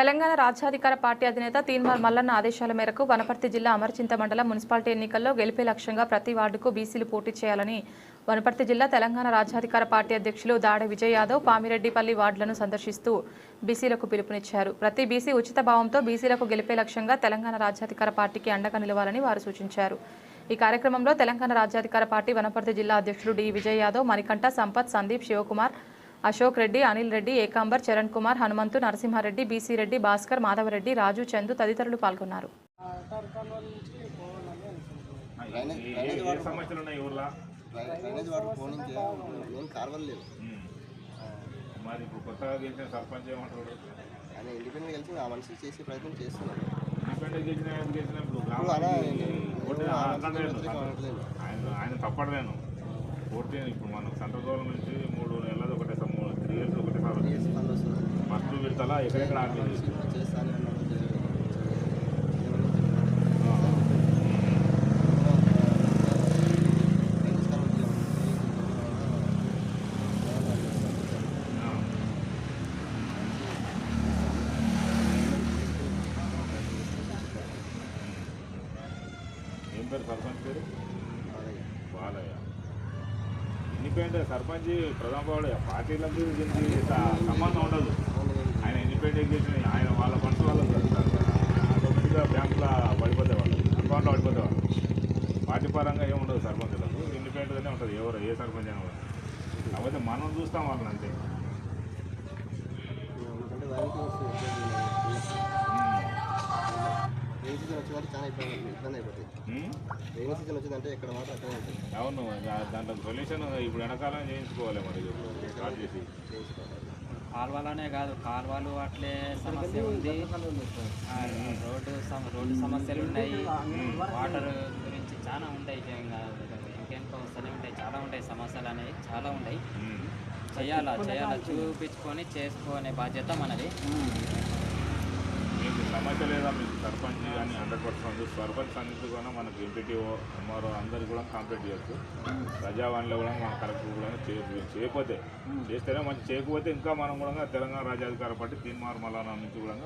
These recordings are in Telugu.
తెలంగాణ రాజ్యాధికార పార్టీ అధినేత తీన్మార్ మల్లన్న ఆదేశాల మేరకు వనపర్తి జిల్లా అమర్చింత మండలం మున్సిపాలిటీ ఎన్నికల్లో గెలిపే లక్ష్యంగా ప్రతి వార్డుకు బీసీలు పోటీ చేయాలని వనపర్తి జిల్లా తెలంగాణ రాజ్యాధికార పార్టీ అధ్యక్షులు దాడి విజయ్ యాదవ్ పామిరెడ్డిపల్లి వార్డులను సందర్శిస్తూ బీసీలకు పిలుపునిచ్చారు. ప్రతి బీసీ ఉచిత భావంతో బీసీలకు గెలిపే లక్ష్యంగా తెలంగాణ రాజ్యాధికార పార్టీకి అండగా నిలవాలని వారు సూచించారు. ఈ కార్యక్రమంలో తెలంగాణ రాజ్యాధికార పార్టీ వనపర్తి జిల్లా అధ్యక్షుడు డి. విజయ్ యాదవ్ మణికంఠ సంపత్ సందీప్ శివకుమార్ అశోక్ రెడ్డి అనిల్ రెడ్డి ఏకాంబర్ చరణ్ కుమార్ హనుమంతు నరసింహారెడ్డి బీసీ రెడ్డి భాస్కర్ మాధవరెడ్డి రాజు చందు తదితరులు పాల్గొన్నారు. మరి కొత్తగా గెలిచిన సర్పంచ్ ఏమంటాడు ఆయన ఇండిపెండెంట్ ఆ మనిషి చేసే ప్రయత్నం చేస్తున్నాడు ఇండిపెండెంట్ గెలిచిన. ఆయన ఆయన తప్పడలేను ఇప్పుడు మనం సెంట్రల్ గవర్నమెంట్ మస్తు కార్వల్ ఎక్కడెక్కడ ఆ. ఏం పేరు సర్పంచ్ పేరు బాలయ్య బాలయ్య ఇండిపెండెంట్ సర్పంచ్ ప్రధాన పౌడ పార్టీలకు దీనికి సంబంధం ఉండదు. ఆయన ఇండిపెండెంట్ చేసిన ఆయన వాళ్ళ ఫండ్స్ వాళ్ళు ఆటోమేటిక్గా బ్యాంకులో పడిపోతే వాళ్ళు అకౌంట్లో పడిపోతే వాళ్ళు పార్టీ పరంగా ఏమి ఉండదు సర్పంచులకు ఇండిపెండెంట్గానే ఉంటుంది ఎవరు ఏ సర్పంచ్ అయినా కూడా. కాకపోతే మనం చూస్తాం వాళ్ళని అంతే. చాలా ఇబ్బంది ఇబ్బంది అయిపోతాయి. ఉమ్. రైన్ సీజన్ వచ్చిందంటే ఎక్కడ మాత్రం అక్కడే ఉంటుంది అవును దాంట్లో సొల్యూషన్ ఇప్పుడు ఎండాకాలం చేయించుకోవాలి మరి స్టార్ట్ చేసి. చేయించుకోవాలి కాలువలోనే కాదు కాలువలు అట్లే సమస్య ఉంది. ఆ, రోడ్డు రోడ్డు సమస్యలు ఉన్నాయి. వాటర్ గురించి చాలా ఉంటాయి ఇంకా వస్తూనే ఉంటాయి? చాలా ఉంటాయి సమస్యలు అనేవి చాలా ఉంటాయి. చేయాలా చేయాలా చూపించుకొని చేసుకునే బాధ్యత మనది. మీకు సమస్య లేదా మీకు సర్పంచ్ కానీ హండ్రెడ్ పర్సెంట్ సర్పంచ్ అన్నింటి కూడా మనకు ఎంపీటీఓ ఎంఆర్ఓ అందరు కూడా కంప్లీట్ చేయొచ్చు. ప్రజావాణిలో కూడా మన కలెక్టర్ కూడా చేయకపోతే చేస్తేనే మంచి చేయకపోతే ఇంకా మనం కూడా తెలంగాణ రాజ్యాధికార పార్టీ తీన్మార్ మలానా నుంచి కూడా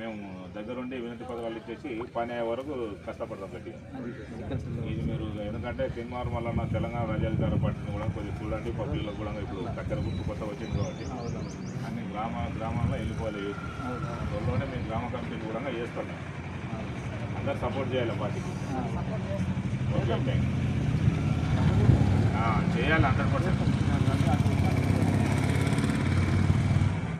మేము దగ్గరుండి వినతి పదవాళ్ళు ఇచ్చేసి పని అయ్యే వరకు కష్టపడతాం గట్టిగా. ఇది మీరు ఎందుకంటే తిన్మార్ మల్లన్న తెలంగాణ రాజ్యాధికార పార్టీని కూడా కొద్దిగా చూడండి పబ్లిక్లో కూడా ఇప్పుడు కత్తెర గుర్తు కొత్త వచ్చింది కాబట్టి. గ్రామ గ్రామాల్లో వెళ్ళిపోవాలి యూత్. త్వరలోనే మేము గ్రామ కమిటీని కూడా చేస్తాం మేము. అందరు సపోర్ట్ చేయాలి పార్టీకి ఓకే థ్యాంక్ చేయాలి హండ్రెడ్ పర్సెంట్